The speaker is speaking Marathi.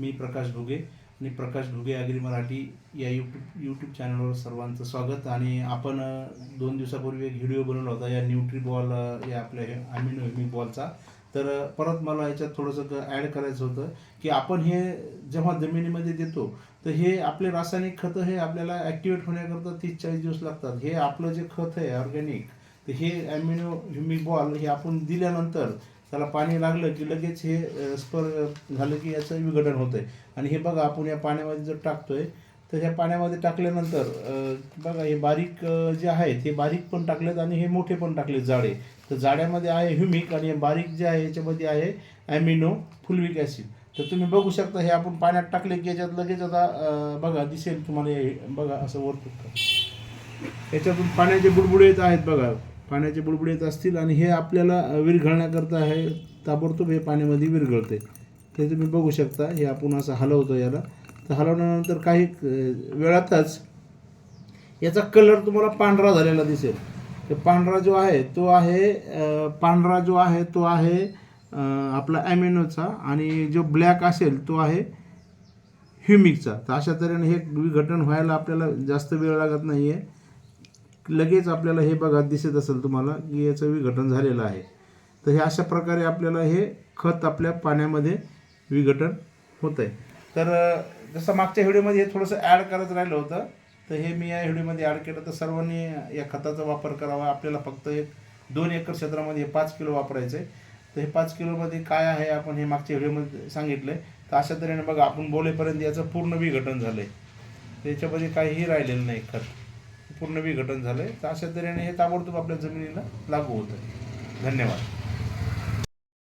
मी प्रकाश भुगे आणि प्रकाश भुगे अग्री मराठी या यूट्यूब यूट्यूब चॅनलवर सर्वांचं स्वागत. आणि आपण दोन दिवसापूर्वी एक व्हिडिओ बनवला होता या न्यूट्री बॉल या आपल्या अमिनो आमिनो बॉलचा. तर परत मला याच्यात थोडंसं ॲड करायचं होतं की आपण हे जेव्हा जमिनीमध्ये देतो तर हे आपले रासायनिक खतं हे आपल्याला ॲक्टिवेट होण्याकरता तीस चाळीस दिवस लागतात. हे आपलं जे खत आहे ऑर्गॅनिक तर हे ॲम्युनो ह्युमिक बॉल हे आपण दिल्यानंतर त्याला पाणी लागलं की लगेच हे स्पर झालं की याचं विघटन होतं आहे आणि हे बघा आपण या पाण्यामध्ये जर टाकतोय तर ह्या पाण्यामध्ये टाकल्यानंतर बघा हे बारीक जे आहेत हे बारीक पण टाकलेत आणि हे मोठे पण टाकले जाडे. तर जाड्यामध्ये आहे ह्युमिक आणि हे बारीक जे आहे याच्यामध्ये आहे ॲमिनो फुलविक ॲसिड. तर तुम्ही बघू शकता हे आपण पाण्यात टाकले की याच्यात लगेच आता बघा दिसेल तुम्हाला हे बघा असं वरतो याच्यातून पाण्याचे बुडबुडे येत आहेत बघा. पाण्याचे बुडबुडे येत असतील आणि हे आपल्याला विरघळण्याकरता आहे ताबडतोब हे पाण्यामध्ये विरघळते. ते तुम्ही बघू शकता. हे आपण असं हलवतो याला. तर हलवल्यानंतर काही वेळातच याचा कलर तुम्हाला पांढरा झालेला दिसेल. तर पांढरा जो आहे तो आहे पांढरा जो आहे तो आहे आपला ॲमिनोचा आणि जो ब्लॅक असेल तो आहे ह्युमिकचा तर अशा तऱ्हेने हे विघटन व्हायला आपल्याला जास्त वेळ लागत नाही आहे लगेच आपल्याला हे बघा दिसत असेल तुम्हाला की याचं विघटन झालेलं आहे. तर हे अशा प्रकारे आपल्याला हे खत आपल्या पाण्यामध्ये विघटन होत आहे तर जसं मागच्या व्हिडिओमध्ये हे थोडंसं ॲड करत राहिलं होतं तर हे मी या व्हिडिओमध्ये ॲड केलं. तर सर्वांनी या खताचा वापर करावा. आपल्याला फक्त एक दोन एकर क्षेत्रामध्ये हे पाच किलो वापरायचं आहे तर हे पाच किलोमध्ये काय आहे आपण हे मागच्या व्हिडिओमध्ये सांगितलं आहे तर अशा तऱ्हेने बघा आपण बोलेपर्यंत याचं पूर्ण विघटन झालं आहे त्याच्यामध्ये काहीही राहिलेलं नाही खत. पूर्ण विघटन झालं आहे तर अशा तऱ्हेने हे ताबडतोब आपल्या जमिनीला लागू होतं धन्यवाद.